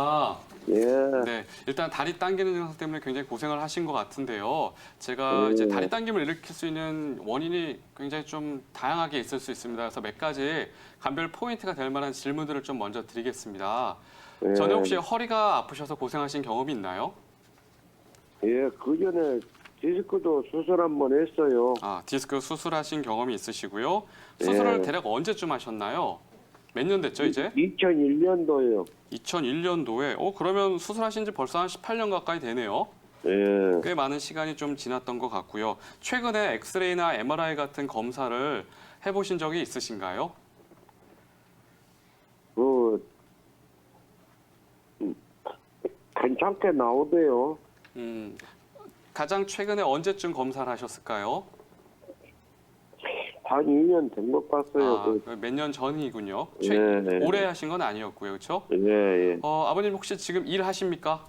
아, 예. 네. 일단 다리 당기는 증상 때문에 굉장히 고생을 하신 것 같은데요. 제가 음. 이제 다리 당김을 일으킬 수 있는 원인이 굉장히 좀 다양하게 있을 수 있습니다. 그래서 몇 가지 감별 포인트가 될 만한 질문들을 좀 먼저 드리겠습니다. 예. 전에 혹시 허리가 아프셔서 고생하신 경험이 있나요? 예, 그 전에 디스크도 수술 한 번 했어요. 아, 디스크 수술하신 경험이 있으시고요. 수술을 예. 대략 언제쯤 하셨나요? 몇 년 됐죠, 이제? 2001년도요. 2001년도에. 어, 그러면 수술하신 지 벌써 한 18년 가까이 되네요. 예. 꽤 많은 시간이 좀 지났던 것 같고요. 최근에 엑스레이나 MRI 같은 검사를 해보신 적이 있으신가요? 그, 음, 괜찮게 나오대요. 음, 가장 최근에 언제쯤 검사를 하셨을까요? 한 2년 된 것 같아요. 아, 그, 몇 년 전이군요. 최, 네, 네. 오래 하신 건 아니었고요, 그렇죠? 예, 예. 어, 아버님 혹시 지금 일하십니까?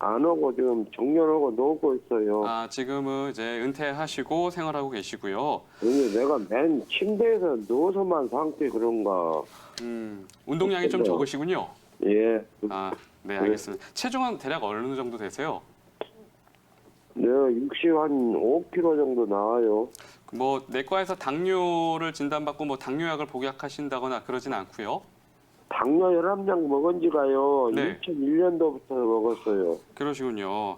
안 오고 지금 정년하고 놀고 있어요. 아, 지금은 이제 은퇴하시고 생활하고 계시고요. 근데 내가 맨 침대에서 누워서만 상태 그런가. 음, 운동량이 좀 네. 적으시군요. 예. 아, 네, 알겠습니다. 체중은 대략 어느 정도 되세요? 내가 60 한 5kg 정도 나와요. 뭐 내과에서 당뇨를 진단받고 뭐 당뇨약을 복약하신다거나 그러진 않고요. 당뇨 혈압약 먹은 지가요. 네. 2001년도부터 먹었어요. 그러시군요.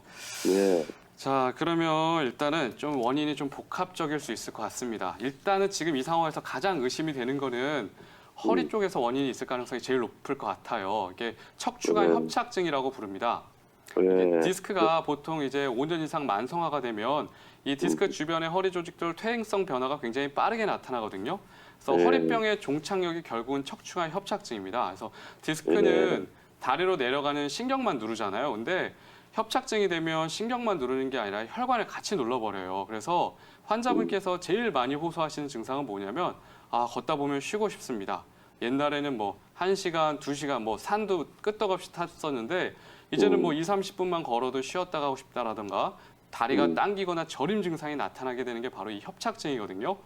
예. 자, 그러면 일단은 좀 원인이 좀 복합적일 수 있을 것 같습니다. 일단은 지금 이 상황에서 가장 의심이 되는 거는 허리 음. 쪽에서 원인이 있을 가능성이 제일 높을 것 같아요. 이게 척추관 네. 협착증이라고 부릅니다. 예. 디스크가 보통 이제 5년 이상 만성화가 되면 이 음. 디스크 주변의 허리 조직들 퇴행성 변화가 굉장히 빠르게 나타나거든요. 그래서 네. 허리병의 종착역이 결국은 척추관 협착증입니다. 그래서 디스크는 다리로 내려가는 신경만 누르잖아요. 근데 협착증이 되면 신경만 누르는 게 아니라 혈관을 같이 눌러버려요. 그래서 환자분께서 제일 많이 호소하시는 증상은 뭐냐면 아 걷다 보면 쉬고 싶습니다. 옛날에는 뭐 1시간, 2시간 뭐 산도 끄떡없이 탔었는데 이제는 뭐 2, 30분만 걸어도 쉬었다 가고 싶다라던가 다리가 음. 당기거나 저림 증상이 나타나게 되는 게 바로 이 협착증이거든요.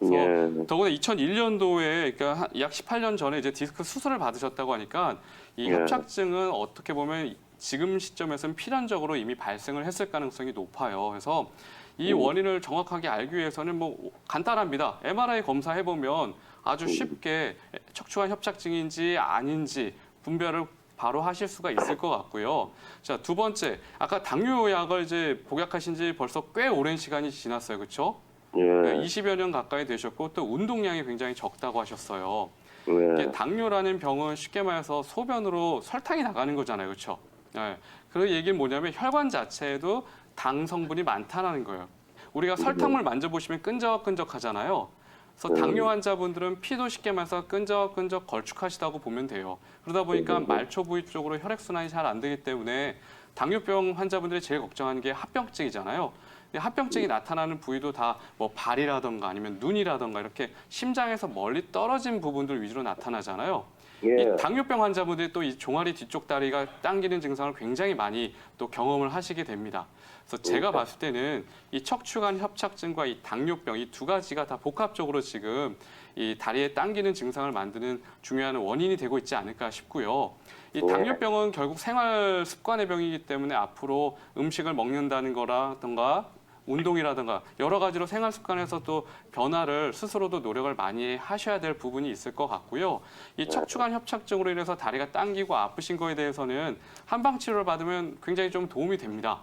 그래서 예. 더구나 2001년도에 그러니까 한- 약 18년 전에 이제 디스크 수술을 받으셨다고 하니까 이 예. 협착증은 어떻게 보면 지금 시점에서는 필연적으로 이미 발생을 했을 가능성이 높아요. 그래서 이 음. 원인을 정확하게 알기 위해서는 뭐 간단합니다. MRI 검사해 보면 아주 쉽게 척추관 협착증인지 아닌지 분별을 바로 하실 수가 있을 것 같고요. 자, 두 번째. 아까 당뇨약을 이제 복약하신 지 벌써 꽤 오랜 시간이 지났어요. 그렇죠? 예. 20여 년 가까이 되셨고 또 운동량이 굉장히 적다고 하셨어요. 예. 당뇨라는 병은 쉽게 말해서 소변으로 설탕이 나가는 거잖아요. 그렇죠? 네. 그 얘기는 뭐냐면 혈관 자체에도 당 성분이 많다는 거예요. 우리가 설탕물 만져보시면 끈적끈적하잖아요. 그래서 음. 당뇨 환자분들은 피도 쉽게 말해서 끈적끈적 걸쭉하시다고 보면 돼요. 그러다 보니까 음. 말초 부위 쪽으로 혈액순환이 잘 안 되기 때문에 당뇨병 환자분들이 제일 걱정하는 게 합병증이잖아요. 합병증이 나타나는 부위도 다 뭐 발이라던가 아니면 눈이라던가 이렇게 심장에서 멀리 떨어진 부분들 위주로 나타나잖아요. 예. 이 당뇨병 환자분들이 또 이 종아리 뒤쪽 다리가 당기는 증상을 굉장히 많이 또 경험을 하시게 됩니다. 그래서 제가 봤을 때는 이 척추관 협착증과 이 당뇨병 이 두 가지가 다 복합적으로 지금 이 다리에 당기는 증상을 만드는 중요한 원인이 되고 있지 않을까 싶고요. 이 네. 당뇨병은 결국 생활 습관의 병이기 때문에 앞으로 음식을 먹는다는 거라던가 운동이라든가 여러 가지로 생활 습관에서 또 변화를 스스로도 노력을 많이 하셔야 될 부분이 있을 것 같고요. 이 척추관 협착증으로 인해서 다리가 당기고 아프신 거에 대해서는 한방 치료를 받으면 굉장히 좀 도움이 됩니다.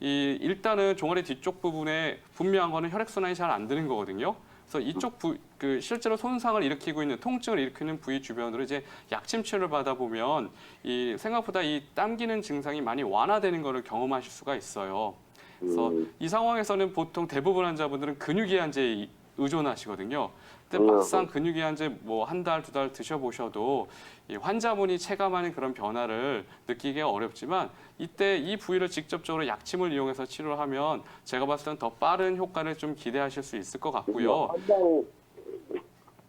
이 일단은 종아리 뒤쪽 부분에 분명한 거는 혈액 순환이 잘 안 되는 거거든요. 그래서 이쪽 부, 그 실제로 손상을 일으키고 있는 통증을 일으키는 부위 주변으로 이제 약침 치료를 받아 보면 이 생각보다 이 당기는 증상이 많이 완화되는 거를 경험하실 수가 있어요. 그래서 음. 이 상황에서는 보통 대부분 환자분들은 근육이완제에 의존하시거든요. 근데 음. 막상 근육이완제 뭐 한 달, 두 달 드셔보셔도 이 환자분이 체감하는 그런 변화를 느끼기가 어렵지만 이때 이 부위를 직접적으로 약침을 이용해서 치료를 하면 제가 봤을 때는 더 빠른 효과를 좀 기대하실 수 있을 것 같고요. 한방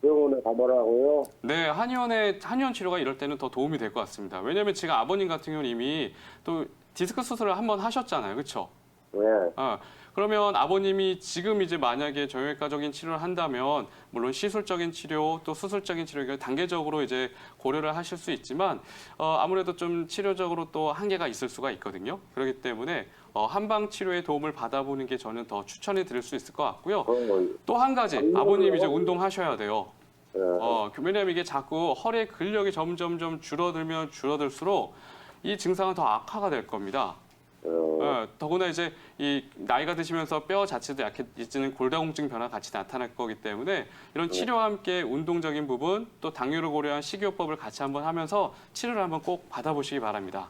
병원에 가보라고요. 네, 한의원의 한의원 치료가 이럴 때는 더 도움이 될 것 같습니다. 왜냐하면 지금 아버님 같은 경우는 이미 또 디스크 수술을 한번 하셨잖아요, 그렇죠? 예. 어, 그러면 아버님이 지금 이제 만약에 정형외과적인 치료를 한다면 물론 시술적인 치료 또 수술적인 치료 단계적으로 이제 고려를 하실 수 있지만 어, 아무래도 좀 치료적으로 또 한계가 있을 수가 있거든요. 그렇기 때문에 어, 한방 치료의 도움을 받아보는 게 저는 더 추천해 드릴 수 있을 것 같고요. 어, 또한 가지 아버님 이제 운동하셔야 돼요. 예. 어, 왜냐하면 이게 자꾸 허리의 근력이 점점점 줄어들면 줄어들수록 이 증상은 더 악화가 될 겁니다. 어, 어, 더구나 이제 이 나이가 드시면서 뼈 자체도 약해지는 골다공증 변화 같이 나타날 거기 때문에 이런 치료와 함께 운동적인 부분 또 당뇨를 고려한 식이요법을 같이 한번 하면서 치료를 한번 꼭 받아보시기 바랍니다.